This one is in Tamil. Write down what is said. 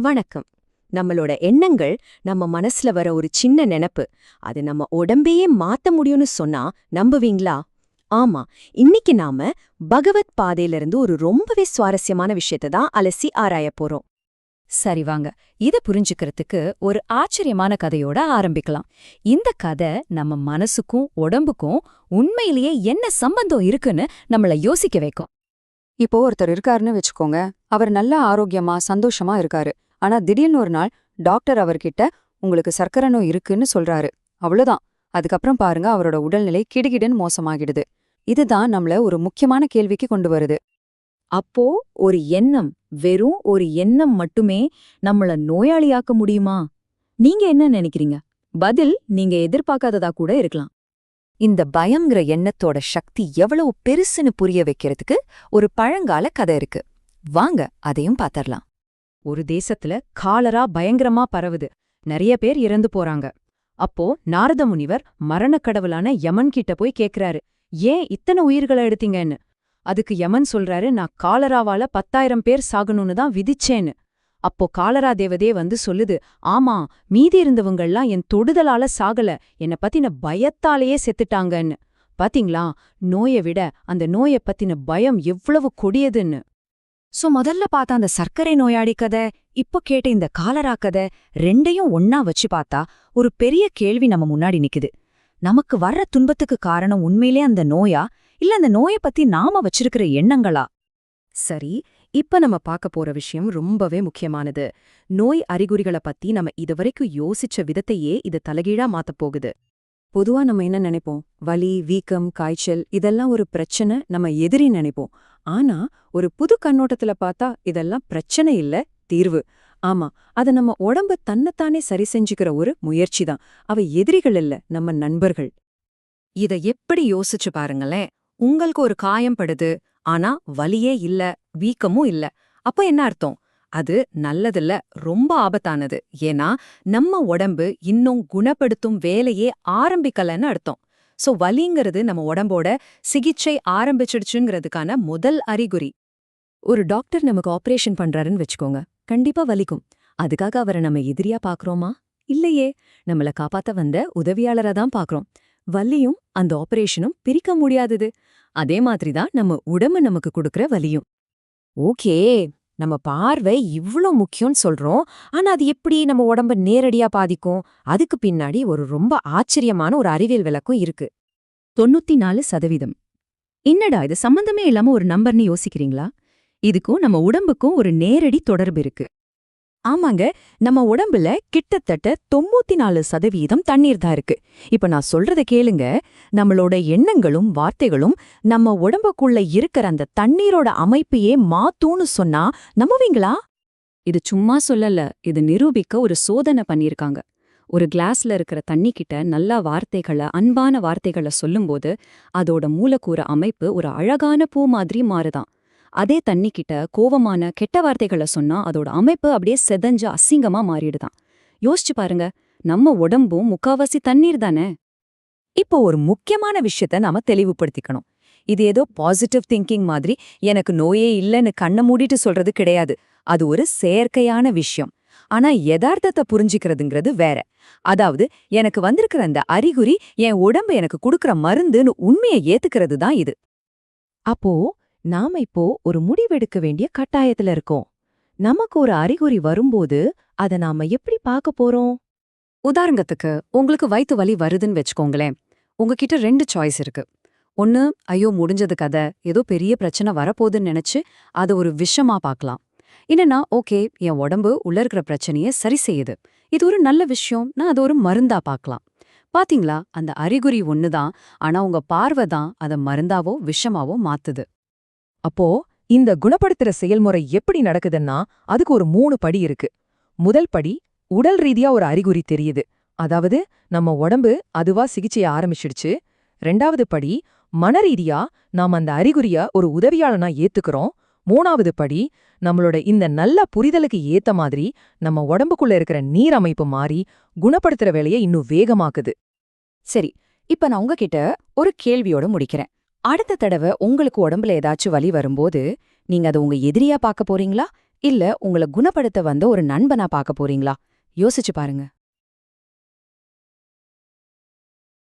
வணக்கம். நம்மளோட எண்ணங்கள் நம்ம மனசுல வர ஒரு சின்ன நினப்பு. அது நம்ம உடம்பையே மாத்த முடியும்னு சொன்னா நம்புவீங்களா? ஆமா இன்னைக்கு நாம பகவத் பாதையிலிருந்து ஒரு ரொம்பவே சுவாரஸ்யமான விஷயத்தை தான் அலசி ஆராயப் போறோம். சரி வாங்க இத புரிஞ்சுக்கிறதுக்கு ஒரு ஆச்சரியமான கதையோட ஆரம்பிக்கலாம். இந்த கதை நம்ம மனசுக்கும் உடம்புக்கும் உண்மையிலேயே என்ன சம்பந்தம் இருக்குன்னு நம்மள யோசிக்க வைக்கும். இப்போ ஒருத்தர் இருக்காருன்னு வச்சுக்கோங்க. அவர் நல்ல ஆரோக்கியமா சந்தோஷமா இருக்காரு. ஆனா திடீர்னு ஒரு நாள் டாக்டர் அவர்கிட்ட உங்களுக்கு சர்க்கரை நோய் இருக்குன்னு சொல்றாரு. அவ்வளவுதான். அதுக்கப்புறம் பாருங்க அவரோட உடல்நிலை கிடுகிடுன்னு மோசமாகிடுது. இதுதான் நம்மள ஒரு முக்கியமான கேள்விக்கு கொண்டு வருது. அப்போ ஒரு எண்ணம் வெறும் ஒரு எண்ணம் மட்டுமே நம்மள நோயாளியாக்க முடியுமா? நீங்க என்ன நினைக்கிறீங்க? பதில் நீங்க எதிர்பார்க்காததா கூட இருக்கலாம். இந்த பயம்ங்கிற எண்ணத்தோட சக்தி எவ்வளவு பெருசுன்னு புரிய வைக்கிறதுக்கு ஒரு பழங்கால கதை இருக்கு. வாங்க அதையும் பாத்தரலாம். ஒரு தேசத்துல காலரா பயங்கரமா பரவுது. நிறைய பேர் இறந்து போறாங்க. அப்போ நாரத முனிவர் மரணக் கடவுளான யமன் கிட்ட போய் கேக்குறாரு ஏன் இத்தனை உயிர்களை எடுத்தீங்கன்னு? அதுக்கு யமன் சொல்றாரு நான் காலராவால பத்தாயிரம் பேர் சாகணும்னு தான் விதிச்சேன்னு. அப்போ காலரா தேவதே வந்து சொல்லுது ஆமா மீதி இருந்தவங்கள்லாம் என் தொடுதலால சாகல. என்ன பத்தின பயத்தாலேயே செத்துட்டாங்கன்னு. பாத்தீங்களா? நோயை விட அந்த நோயை பத்தின பயம் எவ்வளவு கொடியதுன்னு. சோ முதல்ல பார்த்த அந்த சர்க்கரை நோயாளி கதை இப்போ கேட்ட இந்த காலரா கதை ரெண்டையும் ஒன்னா வச்சு பார்த்தா ஒரு பெரிய கேள்வி நம்ம முன்னாடி நிக்குது. நமக்கு வர்ற துன்பத்துக்கு காரணம் உண்மையிலே அந்த நோயா? இல்ல அந்த நோயை பத்தி நாம வச்சிருக்கிற எண்ணங்களா? சரி இப்ப நம்ம பார்க்க போற விஷயம் ரொம்பவே முக்கியமானது. நோய் அறிகுறிகளை பத்தி நம்ம இதுவரைக்கும் யோசிச்ச விதத்தையே இது தலைகீழா மாத்தப் போகுது. பொதுவா நம்ம என்ன நினைப்போம்? வலி வீக்கம் காய்ச்சல் இதெல்லாம் ஒரு பிரச்சனை நம்ம எதிரி நினைப்போம். ஆனா ஒரு புது கண்ணோட்டத்துல பார்த்தா இதெல்லாம் பிரச்சனை இல்ல தீர்வு. ஆமா அத நம்ம உடம்பு தன்னைத்தானே சரி செஞ்சுக்கிற ஒரு முயற்சி தான். அவ எதிரிகள் இல்ல நம்ம நண்பர்கள். இத எப்படி யோசிச்சு பாருங்களேன். உங்களுக்கு ஒரு காயம் படுது ஆனா வலியே இல்ல வீக்கமும் இல்ல. அப்ப என்ன அர்த்தம்? அது நல்லதில்ல ரொம்ப ஆபத்தானது. ஏன்னா நம்ம உடம்பு இன்னும் குணப்படுத்தும் வேலையே ஆரம்பிக்கலன்னு அர்த்தம். சோ வலிங்கிறது நம்ம உடம்போட சிகிச்சை ஆரம்பிச்சிடுச்சுங்கிறதுக்கான முதல் அறிகுறி. ஒரு டாக்டர் நமக்கு ஆபரேஷன் பண்றாருன்னு வச்சுக்கோங்க. கண்டிப்பா வலிக்கும். அதுக்காக அவரை நம்ம எதிரியா பாக்குறோமா? இல்லையே. நம்மள காப்பாத்த வந்த உதவியாளரா தான் பாக்குறோம். வலியும் அந்த ஆபரேஷனும் பிரிக்க முடியாதது. அதே மாதிரி தான் நம்ம உடம்பு நமக்கு கொடுக்கற வலியும். ஓகே. நம்ம பார்வை இவ்ளோ முக்கியம்னு சொல்றோம். ஆனா அது எப்படி நம்ம உடம்ப நேரடியா பாதிக்கும்? அதுக்கு பின்னாடி ஒரு ரொம்ப ஆச்சரியமான ஒரு அறிவியல் விளக்கம் இருக்கு. தொண்ணூத்தி நாலு சதவீதம். என்னடா இது சம்பந்தமே இல்லாம ஒரு நம்பர்னு யோசிக்கிறீங்களா? இதுக்கும் நம்ம உடம்புக்கும் ஒரு நேரடி தொடர்பு இருக்கு. ஆமாங்க நம்ம உடம்புல கிட்டத்தட்ட தொண்ணூத்தி நாலு சதவீதம் தண்ணீர் தான் இருக்கு. இப்ப நான் சொல்றத கேளுங்க. நம்மளோட எண்ணங்களும் வார்த்தைகளும் நம்ம உடம்புக்குள்ள இருக்கிற அந்த தண்ணீரோட அமைப்பையே மாத்தூன்னு சொன்னா நம்புவீங்களா? இது சும்மா சொல்லல. இது நிரூபிக்க ஒரு சோதனை பண்ணிருக்காங்க ஒரு கிளாஸ்ல இருக்கிற தண்ணி கிட்ட நல்ல வார்த்தைகளை அன்பான வார்த்தைகளை சொல்லும்போது அதோட மூலக்கூறு அமைப்பு ஒரு அழகான பூ மாதிரி மாறுதான். அதே தண்ணி கிட்ட கோவமான கெட்ட வார்த்தைகளை சொன்னா அதோட அமைப்பு அப்படியே செதஞ்சு அசிங்கமா மாறிடுதான். யோசிச்சு பாருங்க நம்ம உடம்பும் முக்காவாசி தண்ணீர் தானே? இப்போ ஒரு முக்கியமான விஷயத்த நாம தெளிவுபடுத்திக்கணும். இது ஏதோ பாசிட்டிவ் திங்கிங் மாதிரி எனக்கு நோயே இல்லைன்னு கண்ணை மூடிட்டு சொல்றது கிடையாது. அது ஒரு செயற்கையான விஷயம். ஆனா யதார்த்தத்தை புரிஞ்சுக்கிறதுங்கிறது வேற. அதாவது எனக்கு வந்திருக்கிற அந்த அறிகுறி என் உடம்பு எனக்கு கொடுக்கற மருந்துன்னு உண்மையை ஏத்துக்கிறது தான் இது. அப்போ நாம இப்போ ஒரு முடிவெடுக்க வேண்டிய கட்டாயத்துல இருக்கோம். நமக்கு ஒரு அறிகுறி வரும்போது அத நாம எப்படி பார்க்க போறோம்? உதாரணத்துக்கு உங்களுக்கு வயிற்று வலி வருதுன்னு வச்சுக்கோங்களேன். உங்ககிட்ட ரெண்டு சாய்ஸ் இருக்கு. ஒன்னு ஐயோ முடிஞ்சது கதை. ஏதோ பெரிய பிரச்சனை வரப்போகுதுன்னு நினைச்சு அதை ஒரு விஷமா பார்க்கலாம். என்னன்னா ஓகே என் உடம்பு உள்ள இருக்கிற பிரச்சனைய சரி செய்யுது. இது ஒரு நல்ல விஷயம். நான் அது ஒரு மருந்தா பார்க்கலாம். பாத்தீங்களா? அந்த அறிகுறி ஒண்ணுதான். ஆனா உங்க பார்வை தான் அதை மருந்தாவோ விஷமாவோ மாத்துது. அப்போ இந்த குணப்படுத்துற செயல்முறை எப்படி நடக்குதுன்னா அதுக்கு ஒரு மூணு படி இருக்கு. முதல் படி உடல் ரீதியா ஒரு அறிகுறி தெரியுது. அதாவது நம்ம உடம்பு அதுவா சிகிச்சைய ஆரம்பிச்சிடுச்சு. ரெண்டாவது படி மனரீதியா நாம் அந்த அறிகுறிய ஒரு உதவியாளனா ஏத்துக்கிறோம். மூணாவது படி நம்மளோட இந்த நல்ல புரிதலுக்கு ஏத்த மாதிரி நம்ம உடம்புக்குள்ள இருக்கிற நீர் அமைப்பு மாறி குணப்படுத்துற வேலையை இன்னும் வேகமாக்குது. சரி இப்ப நான் உங்ககிட்ட ஒரு கேள்வியோட முடிக்கிறேன். அடுத்த தடவை உங்களுக்கு உடம்புல ஏதாச்சும் வலி வரும்போது நீங்க அதை உங்க எதிரியா பார்க்க போறீங்களா? இல்ல உங்கள குணப்படுத்த வந்த ஒரு நண்பனா பார்க்க போறீங்களா? யோசிச்சு பாருங்க.